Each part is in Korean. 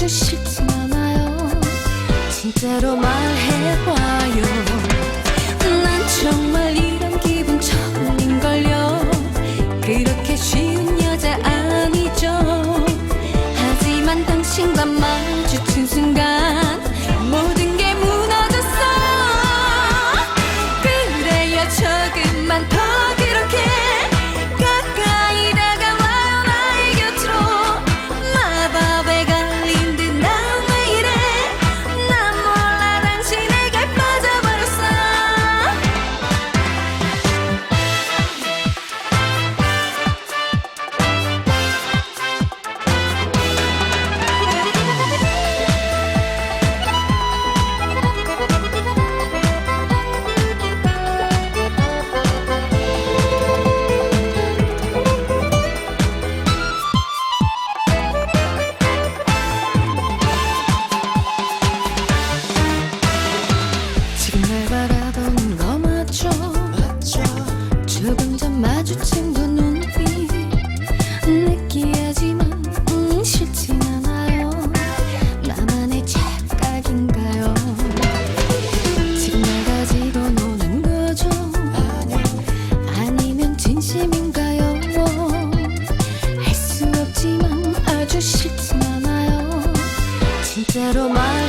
주시진 않아요. 진짜로 말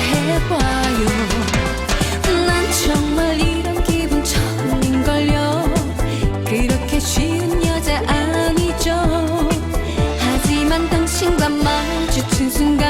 해봐요. 난 정말 이런 기분 처음인걸요. 그렇게 쉬운 여자 아니죠. 하지만 당신과 마주친 순간